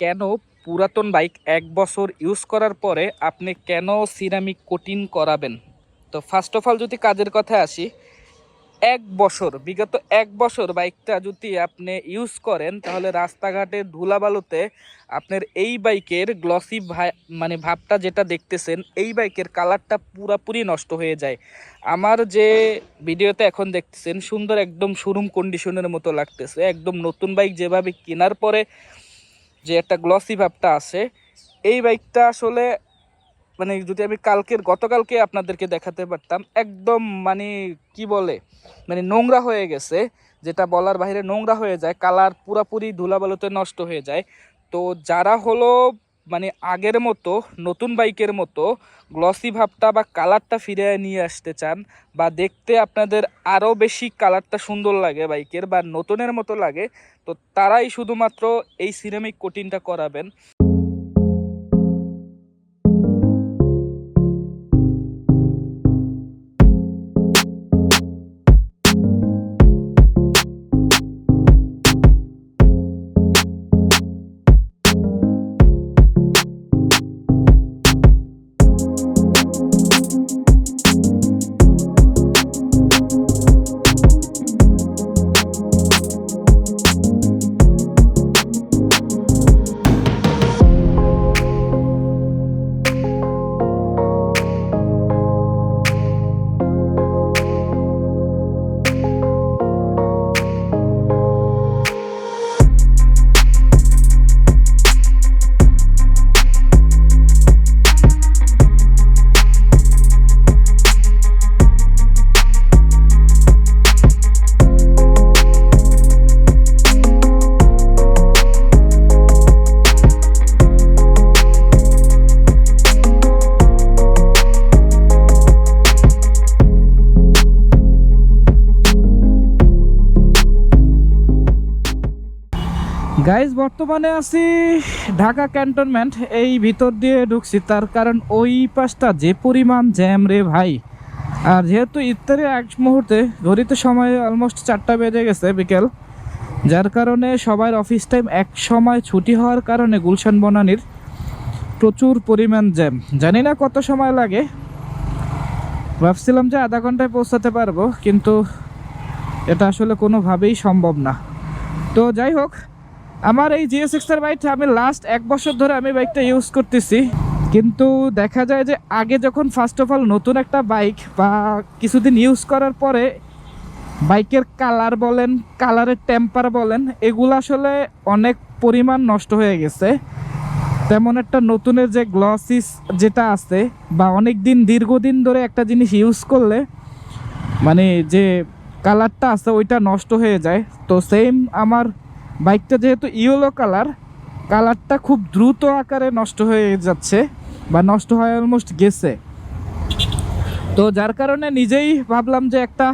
কেন পুরাতন বাইক এক বছর ইউজ করার পরে আপনি কেন সিরামিক কোটিং করাবেন? তো ফার্স্ট অফ অল যদি কাজের কথা আসি, এক বছর, বিগত এক বছর বাইকটা যদি আপনি ইউজ করেন, তাহলে রাস্তাঘাটে ধুলাবালুতে আপনার এই বাইকের গ্লসি মানে ভাবটা যেটা দেখতেছেন, এই বাইকের কালারটা পুরাপুরি নষ্ট হয়ে যায়। আমার যে ভিডিওতে এখন দেখতেছেন, সুন্দর একদম শোরুম কন্ডিশনের মতো লাগতেছে। একদম নতুন বাইক যেভাবে কেনার পরে একটা গ্লসি ভাবটা আছে, এই বাইকটা আসলে মানে যদি আমি কালকের, গতকালকে আপনাদেরকে দেখাতে পারতাম, একদম মানে কি বলে মানে নোংরা হয়ে গেছে, যেটা বলার বাইরে নোংরা হয়ে যায়, কালার পুরাপুরি ধুলাবালুতে নষ্ট হয়ে যায়। তো যারা হলো মানে আগের মতো, নতুন বাইকের মতো গ্লসি ভাবটা বা কালারটা ফিরে নিয়ে আসতে চান বা দেখতে আপনাদের আরও বেশি কালারটা সুন্দর লাগে বাইকের বা নতুনের মতো লাগে, তো তারাই শুধুমাত্র এই সিরামিক কোটিংটা করাবেন। গাইজ বর্তমানে আছি ঢাকা ক্যান্টনমেন্ট। এই ভিতর দিয়ে ঢুকছি, তার কারণ ওই পাশটা যে পরিমাণ জ্যাম রে ভাই। আর যেহেতু ইফতারের এক মুহূর্তে ঘড়িতে সময় অলমোস্ট চারটা বেজে গেছে বিকেল, যার কারণে সবার অফিস টাইম এক সময় ছুটি হওয়ার কারণে গুলশান বনানির প্রচুর পরিমাণ জ্যাম। জানি না কত সময় লাগে, ভাবছিলাম যে আধা ঘন্টায় পৌঁছাতে পারব, কিন্তু এটা আসলে কোনোভাবেই সম্ভব না। তো যাই হোক আমার এই জিও সিক্সের বাইকটা আমি লাস্ট এক বছর ধরে আমি বাইকটা ইউজ করতেছি। কিন্তু দেখা যায় যে আগে যখন ফার্স্ট অফ অল নতুন একটা বাইক বা কিছুদিন ইউজ করার পরে বাইকের কালার বলেন কালারের টেম্পার বলেন, এগুলো আসলে অনেক পরিমাণ নষ্ট হয়ে গেছে। তেমন একটা নতুনের যে গ্লসিস যেটা আছে বা অনেক দিন দীর্ঘদিন ধরে একটা জিনিস ইউজ করলে মানে যে কালারটা আছে ওইটা নষ্ট হয়ে যায়। তো সেম আমার বাইকটা যেহেতু ইয়েলো কালার, কালারটা খুব দ্রুত আকারে নষ্ট হয়ে যাচ্ছে বা নষ্ট হয়ে অলমোস্ট গেছে। তো যার কারণে নিজেই ভাবলাম যে একটা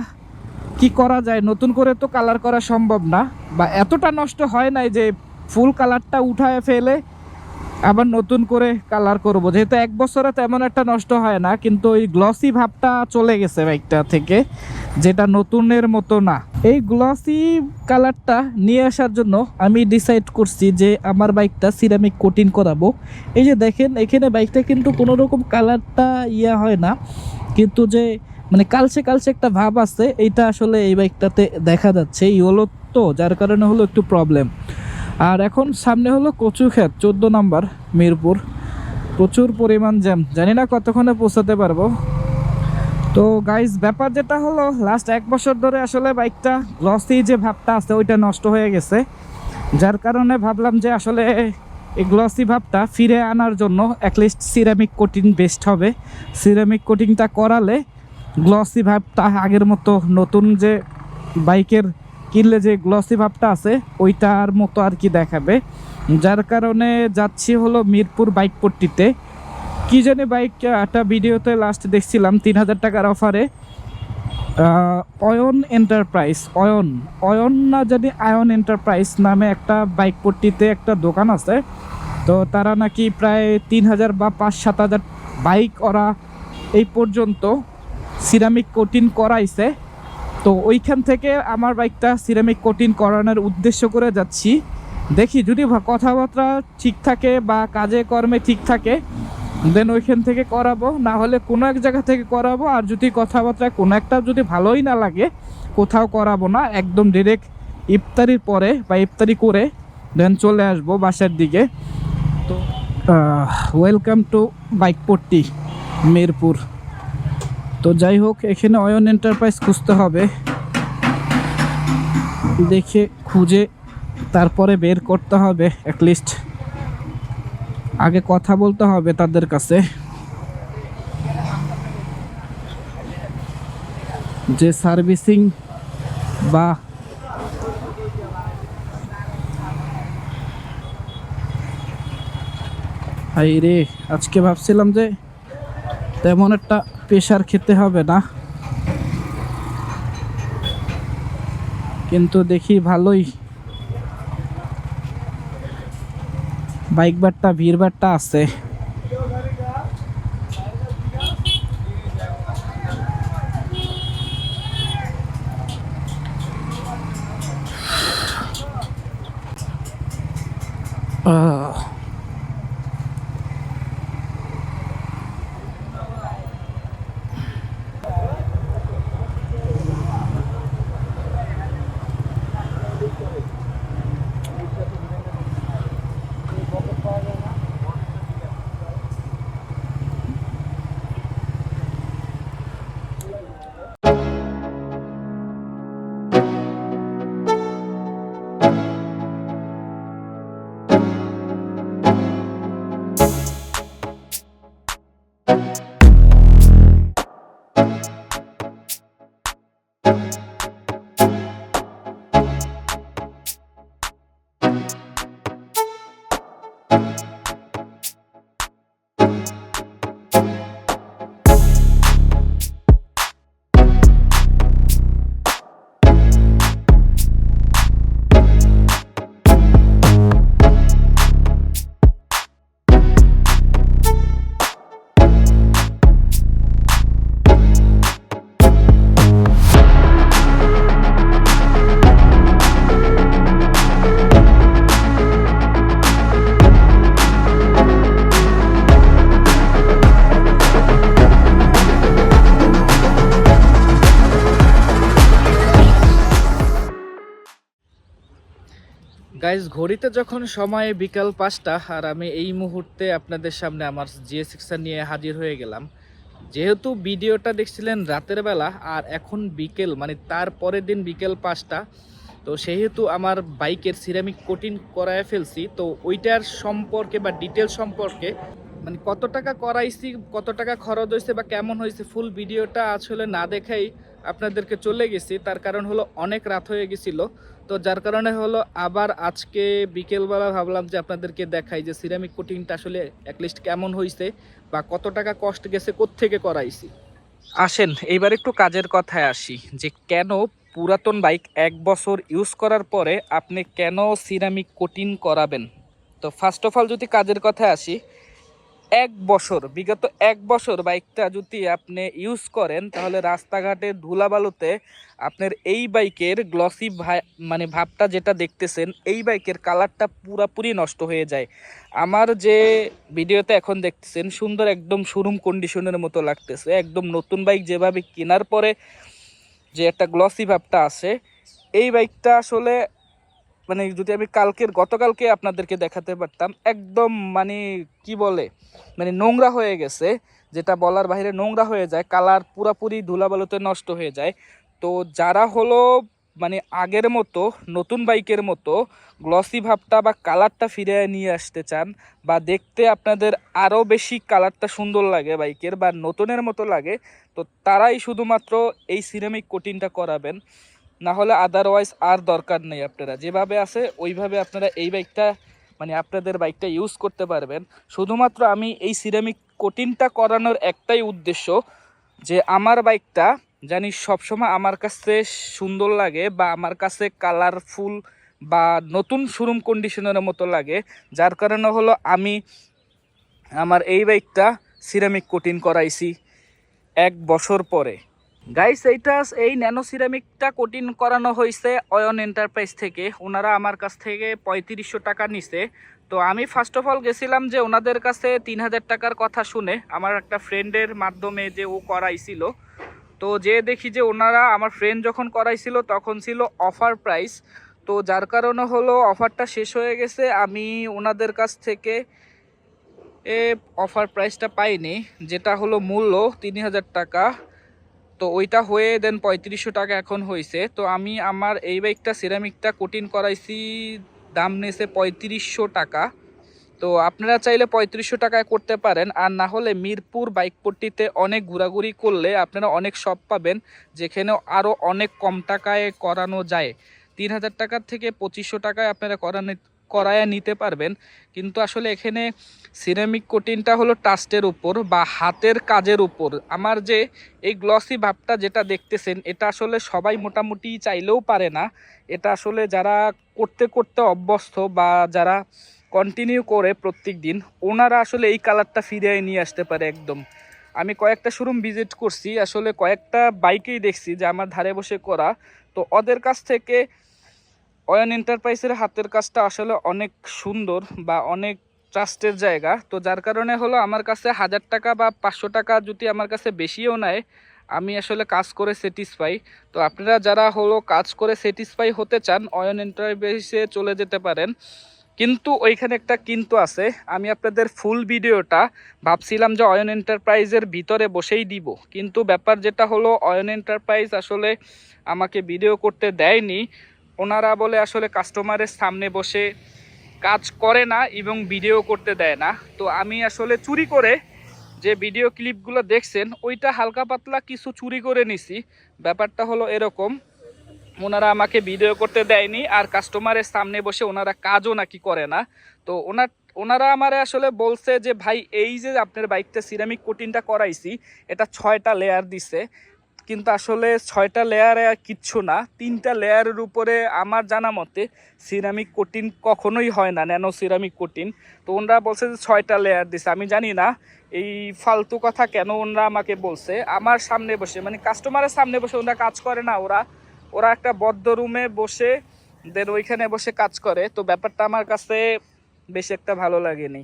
কি করা যায়, নতুন করে তো কালার করা সম্ভব না বা এতটা নষ্ট হয় নাই যে ফুল কালারটা উঠায় ফেলে আবার নতুন করে কালার করব। যেহেতু এক বছরে তেমন একটা নষ্ট হয় না, কিন্তু ওই গ্লসি ভাবটা চলে গেছে বাইকটা থেকে, যেটা নতুনের মতো না। এই গ্লসি কালারটা নিয়ে আসার জন্য আমি ডিসাইড করছি যে আমার বাইকটা সিরামিক কোটিং করাবো। এই যে দেখেন, এখানে বাইকটা কিন্তু কোনো রকম কালারটা ইয়া হয় না, কিন্তু যে মানে কালচে কালচে একটা ভাব আছে, এইটা আসলে এই বাইকটাতে দেখা যাচ্ছে। ইয়েলো তো, যার কারণে হলো একটু প্রবলেম আর এখন সামনে হলো কচু ক্ষেত, চোদ্দ নাম্বার মিরপুর। প্রচুর পরিমাণ জ্যাম, জানি না কতক্ষণে পৌঁছাতে পারব। তো গাইজ ব্যাপার যেটা হলো লাস্ট এক বছর ধরে আসলে বাইকটা গ্লসি যে ভাবটা আছে, ওইটা নষ্ট হয়ে গেছে। যার কারণে ভাবলাম যে আসলে এই গ্লসি ভাবটা ফিরে আনার জন্য at least ceramic coating best হবে। সিরামিক কোটিংটা করালে গ্লসি ভাবটা আগের মতো নতুন যে বাইকের কিনলে যে গ্লসি ভাবটা আছে, ওইটার মতো আর কি দেখাবে। যার কারণে যাচ্ছি হলো মিরপুর বাইক পট্টিতে। কি জানি বাইক একটা ভিডিওতে লাস্ট দেখছিলাম, তিন হাজার টাকার অফারে অয়ন এন্টারপ্রাইজ অয়ন। অয়ন না জানি আয়ন এন্টারপ্রাইজ নামে একটা বাইক পট্টিতে একটা দোকান আছে। তো তারা নাকি প্রায় তিন হাজার বা পাঁচ, সাত হাজার বাইক ওরা এই পর্যন্ত সিরামিক কোটিং করাইছে। তো ওইখান থেকে আমার বাইকটা সিরামিক কোটিং করানোর উদ্দেশ্য করে যাচ্ছি। দেখি যদি কথাবার্তা ঠিক থাকে বা কাজে কর্মে ঠিক থাকে দেন ওইখান থেকে করাবো। না হলে কোনো এক জায়গা থেকে করাবো, আর যদি কথাবার্তা কোনো একটা যদি ভালোই না লাগে, কোথাও করাবো না। একদম ডিরেক্ট ইফতারির পরে বা ইফতারি করে দেন চলে আসব বাসার দিকে। তো ওয়েলকাম টু বাইকপট্টি, মিরপুর। তো যাই হোক, এখানে অয়ন এন্টারপ্রাইজ খুঁজতে হবে। দেখে, খুঁজে, তারপরে বের করতে হবে অ্যাটলিস্ট আগে কথা বলতে হবে তাদের কাছে। যে সার্ভিসিং বা হাই রে আজকে ভাবছিলাম যে তেমন একটা প্রেশার খেতে হবে না। কিন্তু দেখি ভালোই। বাইক বারটা ভিড় বারটা আছে। গাইজ ঘড়িতে যখন সময় বিকাল পাঁচটা, আর আমি এই মুহূর্তে আপনাদের সামনে আমার জিএস সিক্সার নিয়ে হাজির হয়ে গেলাম। যেহেতু ভিডিওটা দেখছিলেন রাতের বেলা, আর এখন বিকেল মানে তার পরের দিন বিকেল পাঁচটা, তো সেহেতু আমার বাইকের সিরামিক কোটিং করায় ফেলছি, তো ওইটার সম্পর্কে বা ডিটেল সম্পর্কে মানে কত টাকা করাইছি, কত টাকা খরচ হয়েছে বা কেমন হয়েছে ফুল ভিডিওটা আসলে না দেখাই আপনাদেরকে চলে গেছি, তার কারণ হলো অনেক রাত হয়ে গেছিল। তো যার কারণে হলো আবার আজকে বিকেলবেলা ভাবলাম যে আপনাদেরকে দেখাই যে সিরামিক কোটিংটা আসলে অ্যাটলিস্ট কেমন হয়েছে বা কত টাকা কষ্ট গেছে থেকে করাইছি। আসেন, এইবার একটু কাজের কথায় আসি যে কেন পুরাতন বাইক এক বছর ইউজ করার পরে আপনি কেন সিরামিক কোটিং করাবেন? তো ফার্স্ট অফ অল যদি কাজের কথায় আসি এক বছর, বিগত এক বছর বাইকটা যদি আপনি ইউজ করেন, তাহলে রাস্তাঘাটে ধুলাবালুতে আপনার এই বাইকের গ্লসি মানে ভাবটা যেটা দেখতেছেন, এই বাইকের কালারটা পুরাপুরি নষ্ট হয়ে যায়। আমার যে ভিডিওতে এখন দেখতেছেন, সুন্দর একদম শোরুম কন্ডিশনের মতো লাগতেছে। একদম নতুন বাইক যেভাবে কেনার পরে যে একটা গ্লসি ভাবটা আসে, এই বাইকটা আসলে মানে যদি আমি কালকের, গতকালকে আপনাদেরকে দেখাতে পারতাম, একদম মানে কি বলে মানে নোংরা হয়ে গেছে, যেটা বলার বাইরে নোংরা হয়ে যায়, কালার পুরাপুরি ধুলাবালুতে নষ্ট হয়ে যায়। তো যারা হলো মানে আগের মতো, নতুন বাইকের মতো গ্লসি ভাবটা বা কালারটা ফিরে নিয়ে আসতে চান, বা দেখতে আপনাদের আরও বেশি কালারটা সুন্দর লাগে বাইকের বা নতুনের মতো লাগে, তো তারাই শুধুমাত্র এই সিরামিক কোটিংটা করাবেন। না হলে আদারওয়াইজ আর দরকার নেই আপনারা। যেভাবে আছে, ওইভাবে আপনারা এই বাইকটা মানে আপনাদের বাইকটা ইউজ করতে পারবেন। শুধুমাত্র আমি এই সিরামিক কোটিংটা করানোর একটাই উদ্দেশ্য যে, আমার বাইকটা জানি সবসময় আমার কাছে সুন্দর লাগে বা আমার কাছে কালারফুল বা নতুন শোরুম কন্ডিশনের মতো লাগে। যার কারণে হলো আমি আমার এই বাইকটা সিরামিক কোটিং করাইছি এক বছর পরে। গাইস এইটা এই ন্যানো সিরামিকটা কোটিং করানো হয়েছে অয়ন এন্টারপ্রাইজ থেকে। ওনারা আমার কাছ থেকে পঁয়ত্রিশশো টাকা নিছে। তো আমি ফার্স্ট অফ অল গেছিলাম যে ওনাদের কাছে তিন হাজার টাকার কথা শুনে। আমার একটা ফ্রেন্ডের মাধ্যমে যে ও করাইছিল। তো যে দেখি যে ওনারা আমার ফ্রেন্ড যখন করাইছিল, তখন ছিল অফার প্রাইস তো যার কারণে হলো অফারটা শেষ হয়ে গেছে। আমি ওনাদের কাছ থেকে এ অফার প্রাইসটা পাইনি, যেটা হলো মূল্য তিন হাজার টাকা। তো ওইটা হয়ে দেন পঁয়ত্রিশশো টাকা এখন হয়েছে তো আমি আমার এই বাইকটা সিরামিকটা কোটিং করাইছি, দাম নিয়েছে পঁয়ত্রিশশো টাকা। তো আপনারা চাইলে পঁয়ত্রিশশো টাকায় করতে পারেন। আর না হলে মিরপুর বাইক পট্টিতে অনেক ঘোরাঘুরি করলে আপনারা অনেক শপ পাবেন যেখানে আরও অনেক কম টাকায় করানো যায়। তিন হাজার টাকার থেকে পঁচিশশো টাকায় আপনারা করানো করায় নিতে পারবেন। কিন্তু আসলে এখানে সিরামিক কোটিংটা হলো টাস্টের উপর বা হাতের কাজের উপর। আমার যে এই গ্লসি ভাবটা যেটা দেখতেছেন, এটা আসলে সবাই মোটামুটি চাইলেও পারে না। এটা আসলে যারা করতে করতে অভ্যস্ত বা যারা কন্টিনিউ করে প্রত্যেক দিন ওনারা আসলে এই কালারটা ফিরিয়ে নিয়ে আসতে পারে একদম। আমি কয়েকটা শোরুম ভিজিট করছি, আসলে কয়েকটা বাইকেই দেখছি যে আমার ধারে বসে করা। তো ওদের কাছ থেকে অয়ন এন্টারপ্রাইজের হাতের কাজটা আসলে অনেক সুন্দর বা অনেক ট্রাস্টের জায়গা। তো যার কারণে হলো আমার কাছে হাজার টাকা বা পাঁচশো টাকা যদি আমার কাছে বেশিও নেয়, আমি আসলে কাজ করে স্যাটিসফাই তো আপনারা যারা হলো কাজ করে স্যাটিসফাই হতে চান, অয়ন এন্টারপ্রাইজে চলে যেতে পারেন। কিন্তু ওইখানে একটা কিন্তু আছে, আমি আপনাদের ফুল ভিডিওটা ভাবছিলাম যে অয়ন এন্টারপ্রাইজের ভিতরে বসেই দিব। কিন্তু ব্যাপার যেটা হলো, অয়ন এন্টারপ্রাইজ আসলে আমাকে ভিডিও করতে দেয়নি। ওনারা বলে আসলে কাস্টমারের সামনে বসে কাজ করে না এবং ভিডিও করতে দেয় না। তো আমি আসলে চুরি করে যে ভিডিও ক্লিপগুলো দেখছেন, ওইটা হালকা পাতলা কিছু চুরি করে নিছি। ব্যাপারটা হলো এরকম, ওনারা আমাকে ভিডিও করতে দেয়নি আর কাস্টমারের সামনে বসে ওনারা কাজও নাকি করে না। তো ওনার, ওনারা আমারে আসলে বলছে যে, ভাই, এই যে আপনার বাইকটা সিরামিক কোটিংটা করাইছি, এটা ছয়টা লেয়ার দিছে। কিন্তু আসলে ছয়টা লেয়ারে কিচ্ছু না। তিনটা লেয়ারের উপরে আমার জানা মতে সিরামিক কোটিং কখনোই হয় না ন্যানো সিরামিক কোটিং তো ওনারা বলছে যে ছয়টা লেয়ার দিছে। আমি জানি না এই ফালতু কথা কেন ওনারা আমাকে বলছে। আমার সামনে বসে মানে কাস্টমারের সামনে বসে ওনারা কাজ করে না ওরা। ওরা একটা বদ্ধ রুমে বসে দেন ওইখানে বসে কাজ করে। তো ব্যাপারটা আমার কাছে বেশি একটা ভালো লাগেনি।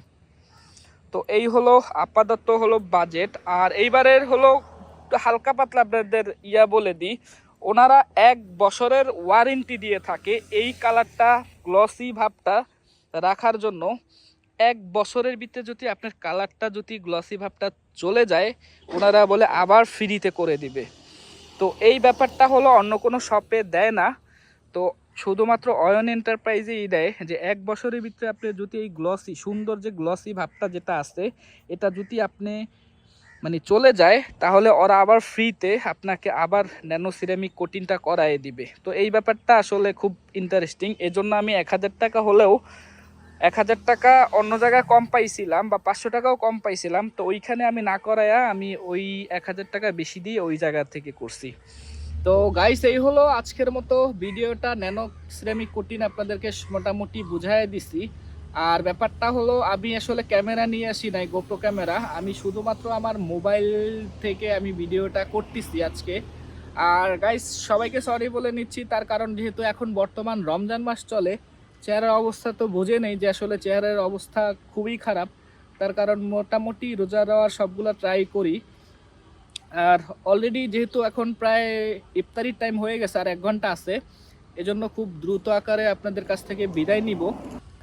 তো এই হলো, আপাতত হলো বাজেট আর এইবারের হলো একটু হালকা পাতলা আপনাদের ইয়া বলে দিই। ওনারা এক বছরের ওয়ারেন্টি দিয়ে থাকে এই কালারটা গ্লসি ভাবটা রাখার জন্য। এক বছরের ভিতরে যদি আপনার কালারটা যদি গ্লসি ভাবটা চলে যায়, ওনারা বলে আবার ফ্রিতে করে দিবে। তো এই ব্যাপারটা হলো অন্য কোনো শপে দেয় না। তো শুধুমাত্র অয়ন এন্টারপ্রাইজেই দেয় যে এক বছরের ভিতরে আপনি যদি এই গ্লসি সুন্দর যে গ্লসি ভাবটা যেটা আছে, এটা যদি আপনি মানে চলে যায়, তাহলে ওরা আবার ফ্রিতে আপনাকে আবার ন্যানো সিরামিক কোটিংটা করায় দিবে। তো এই ব্যাপারটা আসলে খুব ইন্টারেস্টিং এজন্য আমি এক হাজার টাকা হলেও এক হাজার টাকা অন্য জায়গায় কম পাইছিলাম বা পাঁচশো টাকাও কম পাইছিলাম, তো ওইখানে আমি না করায়া আমি ওই এক হাজার টাকা বেশি দিয়ে ওই জায়গা থেকে করছি। তো গাইস এই হলো আজকের মতো ভিডিওটা। ন্যানো সিরামিক কোটিন আপনাদেরকে মোটামুটি বুঝাই দিছি। আর ব্যাপারটা হলো, আমি আসলে ক্যামেরা নিয়ে আসি নাই গোপ্রো ক্যামেরা। আমি শুধুমাত্র আমার মোবাইল থেকে আমি ভিডিওটা করতেছি আজকে। আর গাইস সবাইকে সরি বলে নিচ্ছি, তার কারণ যেহেতু এখন বর্তমান রমজান মাস চলে, চেহারার অবস্থা তো বোঝে নেই যে আসলে চেহারার অবস্থা খুবই খারাপ। তার কারণ মোটামুটি রোজা দেওয়ার সবগুলো ট্রাই করি। আর অলরেডি যেহেতু এখন প্রায় ইফতারির টাইম হয়ে গেছে, আর এক ঘণ্টা আছে, এজন্য খুব দ্রুত আকারে আপনাদের কাছ থেকে বিদায় নিব।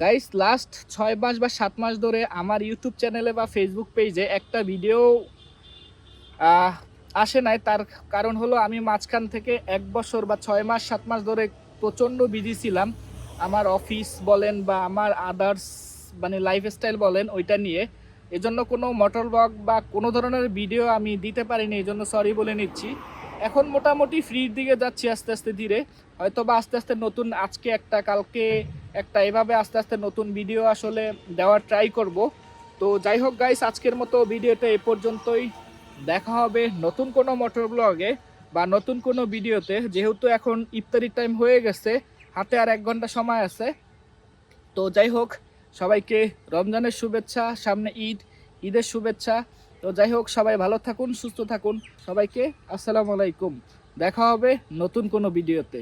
গাইস লাস্ট ছয় মাস বা সাত মাস ধরে আমার ইউটিউব চ্যানেলে বা ফেসবুক পেজে একটা ভিডিও আসে নাই। তার কারণ হলো আমি মাঝখান থেকে এক বছর বা ছয় মাস, সাত মাস ধরে প্রচণ্ড বিজি ছিলাম। আমার অফিস বলেন বা আমার আদার্স মানে লাইফস্টাইল বলেন, ওইটা নিয়ে। এজন্য কোনো মোটর ব্লগ বা কোনো ধরনের ভিডিও আমি দিতে পারিনি এই জন্য সরি বলে নিচ্ছি। এখন মোটামুটি ফ্রির দিকে যাচ্ছি আস্তে আস্তে ধীরে। হয়তো বা আস্তে আস্তে নতুন আজকে একটা, কালকে একটা, এভাবে আস্তে আস্তে নতুন ভিডিও আসলে দেওয়ার ট্রাই করব। তো যাই হোক গাইস আজকের মতো ভিডিওটা এ পর্যন্তই। দেখা হবে নতুন কোনো মোটর ব্লগে বা নতুন কোনো ভিডিওতে যেহেতু এখন ইফতারির টাইম হয়ে গেছে, হাতে আর এক ঘণ্টা সময় আছে। তো যাই হোক, সবাইকে রমজানের শুভেচ্ছা, সামনে ঈদ, ঈদের শুভেচ্ছা। তো যাই হোক, সবাই ভালো থাকুন, সুস্থ থাকুন। সবাইকে আসসালামু আলাইকুম। দেখা হবে নতুন কোনো ভিডিওতে।